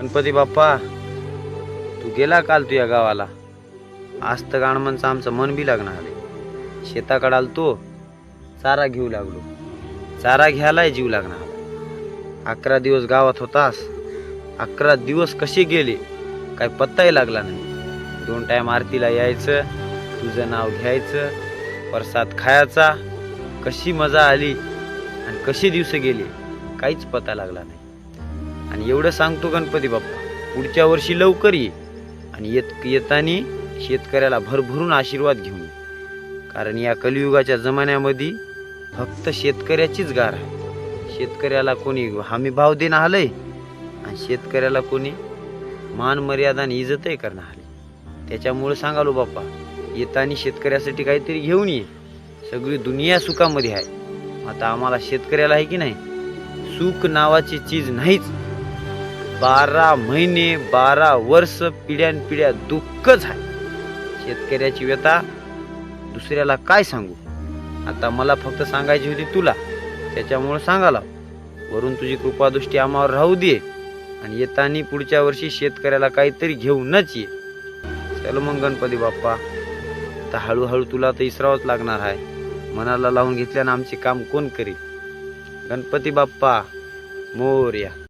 गणपती बाप्पा तू गेला काल तुझ्या गावाला? आज तर गाणमनचं आमचं मन बी लागणार आहे शेताकडे आलतो चारा घेऊ लागलो. चारा घ्यायलाही जीव लागणार अकरा दिवस गावात होतास अकरा दिवस कसे गेले काय पत्ताही लागला नाही. दोन टाईम आरतीला यायचं तुझं नाव घ्यायचं प्रसाद खायचा कशी मजा आली आणि कसे दिवस गेले काहीच पत्ता लागला नाही. आणि एवढं सांगतो गणपती बाप्पा पुढच्या वर्षी लवकर ये आणि येत येतानी शेतकऱ्याला भरभरून आशीर्वाद घेऊन ये. कारण या कलियुगाच्या जमान्यामध्ये फक्त शेतकऱ्याचीच गार आहे. शेतकऱ्याला कोणी हमी भाव देणं आलंय आणि शेतकऱ्याला कोणी मान मर्यादा आणि इज्जतही करणं आली त्याच्यामुळे सांगालो बाप्पा येताना शेतकऱ्यासाठी काहीतरी घेऊन ये. सगळी दुनिया सुखामध्ये आहे. आता आम्हाला शेतकऱ्याला आहे की नाही? सुख नावाची चीज नाहीच. बारा महिने बारा वर्ष पिढ्यानपिढ्या दुःखच आहे. शेतकऱ्याची व्यथा दुसऱ्याला काय सांगू? आता मला फक्त सांगायची होती तुला त्याच्यामुळं सांगाला वरून तुझी कृपादृष्टी आम्हावर राहू दे आणि येताना पुढच्या वर्षी शेतकऱ्याला काहीतरी घेऊनच ये. चल मग गणपती बाप्पा. आता हळूहळू तुला तर इसरावंच लागणार आहे. मनाला लावून घेतल्यानं आमचे काम कोण करेल? गणपती बाप्पा मोर्या.